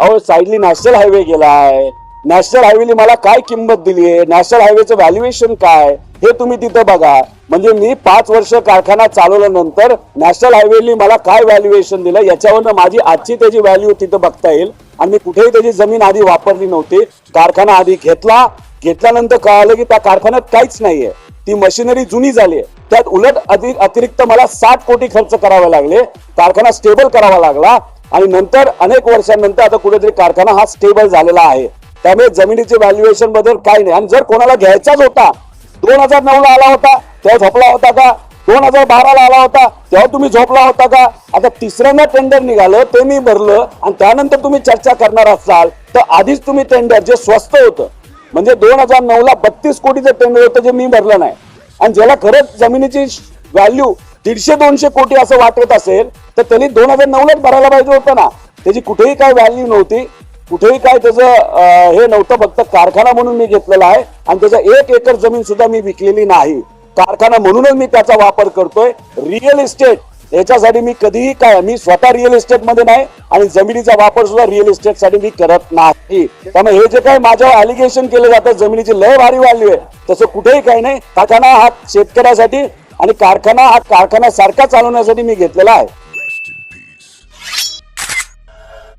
अहो साईडली national highway गेला आहे नॅशनल हायवेली मला काय किंमत दिली आहे? नॅशनल हायवेचं व्हॅल्युएशन काय? हे तुम्ही तिथं बघा. म्हणजे मी पाच वर्ष कारखाना चालवल्यानंतर नॅशनल हायवेली मला काय व्हॅल्युएशन दिलं? याच्यावरनं माझी आजची त्याची व्हॅल्यू तिथं बघता येईल. आणि मी कुठेही त्याची जमीन आधी वापरली नव्हती. कारखाना आधी घेतला. घेतल्यानंतर कळालं की त्या कारखान्यात काहीच नाहीये. ती मशिनरी जुनी झाली आहे. त्यात उलट अधिक अतिरिक्त मला साठ कोटी खर्च करावे लागले. कारखाना स्टेबल करावा लागला. आणि नंतर अनेक वर्षांनंतर आता कुठेतरी कारखाना हा स्टेबल झालेला आहे. त्यामुळे जमिनीचे व्हॅल्युएशनबद्दल काही नाही. आणि जर कोणाला घ्यायचाच होता दोन हजार नऊ ला आला होता तेव्हा झोपला होता का? दोन हजार बाराला आला होता तेव्हा तुम्ही झोपला होता का? आता तिसऱ्यांदा टेंडर निघालं ते मी भरलं आणि त्यानंतर तुम्ही चर्चा करणार असाल तर आधीच तुम्ही टेंडर जे स्वस्त होतं म्हणजे दोन हजार नऊ ला बत्तीस कोटीचं टेंडर होतं जे मी भरलं नाही. आणि ज्याला खरंच जमिनीची व्हॅल्यू दीडशे दोनशे कोटी असं वाटत असेल तर त्यांनी दोन हजार नऊलाच भरायला पाहिजे होतं ना. त्याची कुठेही काय व्हॅल्यू नव्हती. कुठेही काय त्याचं हे नव्हतं. फक्त कारखाना म्हणून मी घेतलेला आहे. आणि त्याचा एक एकर जमीन सुद्धा मी विकलेली नाही. कारखाना म्हणूनच मी त्याचा वापर करतोय. रिअल इस्टेट याच्यासाठी मी कधीही काय मी स्वतः रिअल इस्टेटमध्ये नाही आणि जमिनीचा वापर सुद्धा रिअल इस्टेटसाठी मी करत नाही. त्यामुळे हे जे काय माझ्या अलिगेशन केलं जातं जमिनीची लय भारी व्हॅल्यू आहे. तसं कुठेही काही नाही. कारखाना हा शेतकऱ्यासाठी आणि कारखाना हा कारखाना सारखा चालवण्यासाठी मी घेतलेला आहे.